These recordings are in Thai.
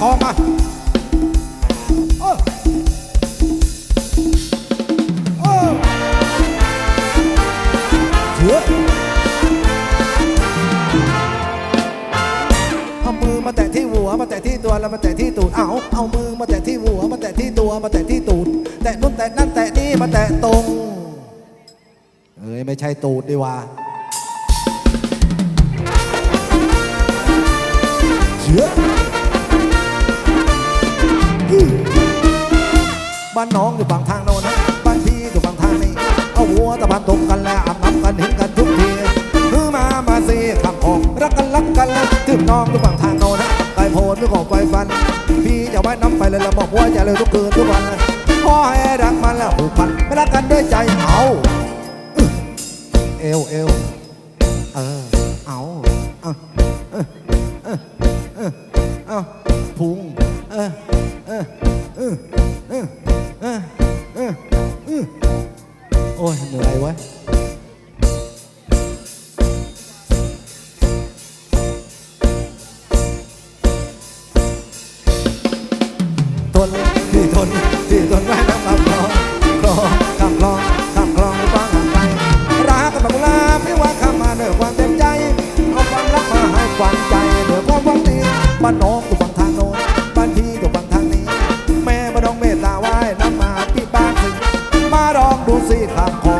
คองมาเออเออเถือเอามือมาแตะที่หัวมาแตะที่ตัวแล้วมาแตะที่ตูดเอาเอามือมาแตะที่หัวมาแตะที่ตัวมาแตะที่ตูดแตะนู่นแตะนั่นแตะนี่มาแตะตรงเอ้ยไม่ใช่ตูดดีว่า บ้านน้องอยู่ฝั่งทางโน้นนะบ้านพี่อยู่ฝั่งทางนี้ เอาหัวตะพันตรงกันแล้วอาบน้ำกันเห็นกันทุกทีคือมามาสิขับออกรักกันรักกันแล้วถึงน้องอยู่ฝั่งทางโน้นนะไก่โพดไม่ขอไฟฟัน พี่จะไว้น้ำไปเลยล้วบอกว่าจะเลยทุกคืนทุกวันขอให้รักมันแล้วผูกพันไม่รักกันด้วยใจเอาเอวเอวเออเอาเอาเออเออเออเอาพุงเออเออเออเออ อ้ยเหนื่อยเว้ยทนที่ทนที่ทนไว้น้ำลำคลองคลองคำคลองคำคลองไม่ฟังห่างไกลรักกันแบบลาไม่ว่าคำมาเนื้อความเต็มใจเอาความรักมาให้ความใจเนื้อความหวังดีบ้านน้องอยู่ฝั่งทางโน้นบ้านพี่อยู่ฝั่งทางนี้ แม่มาดองเมตตาไว้น้ำมาพี่บ้านสิมาลองดูสิของรัก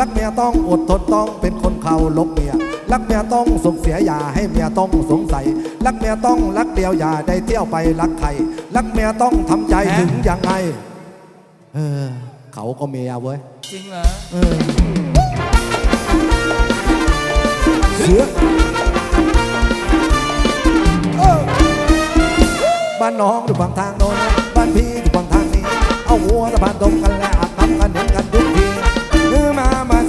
รักเมียต้องอดทนต้องเป็นคนเขาลบเมีย รักเมียต้องส่งเสียอย่าให้เมียต้องสงสัย รักเมียต้องรักเดียวอย่าได้เที่ยวไปรักใคร รักเมียต้องทำใจถึงยังไง เออ เขาก็เมียเว้ย จริงเหรอ เออเสือเออบ้านน้องอยู่ฝั่งทางโน้นบ้านพี่อยู่ฝั่งทางนี้ เอาหัวตะพานตรงกันและอาบน้ำกันเห็นกันทุกทีคือมามา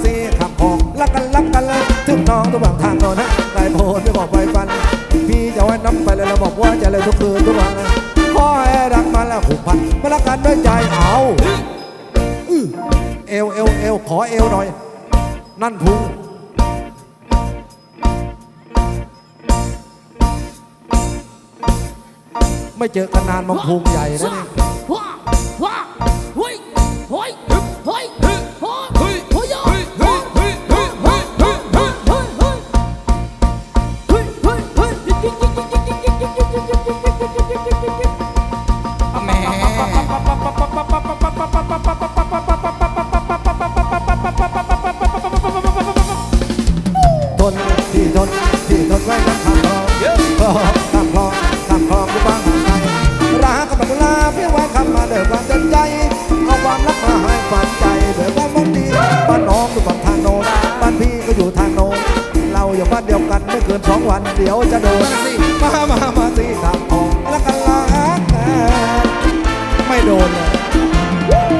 สิขับของรักกันรักกันเลยถึงน้องอยู่ฝั่งทางโน้นนะได้โพดไม่บอกไฟฟัน พี่จะไว้น้ำไปเลยเราบอกว่าจะเลยทุกคืนทุกวันเลยขอให้รักมันแล้วผูกพันม่รักกันด้วยใจเอาเอวเอวเอวขอเอวหน่อย นั่นพุงไม่เจอกันนานมันพุงใหญ่นะนี่ว้ สองวันเดี๋ยวจะโดนมามามาสิข้ามคลองรักกันรักกันไม่โดนเลย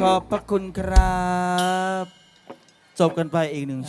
ขอบพระคุณครับ จบกันไปอีกหนึ่ง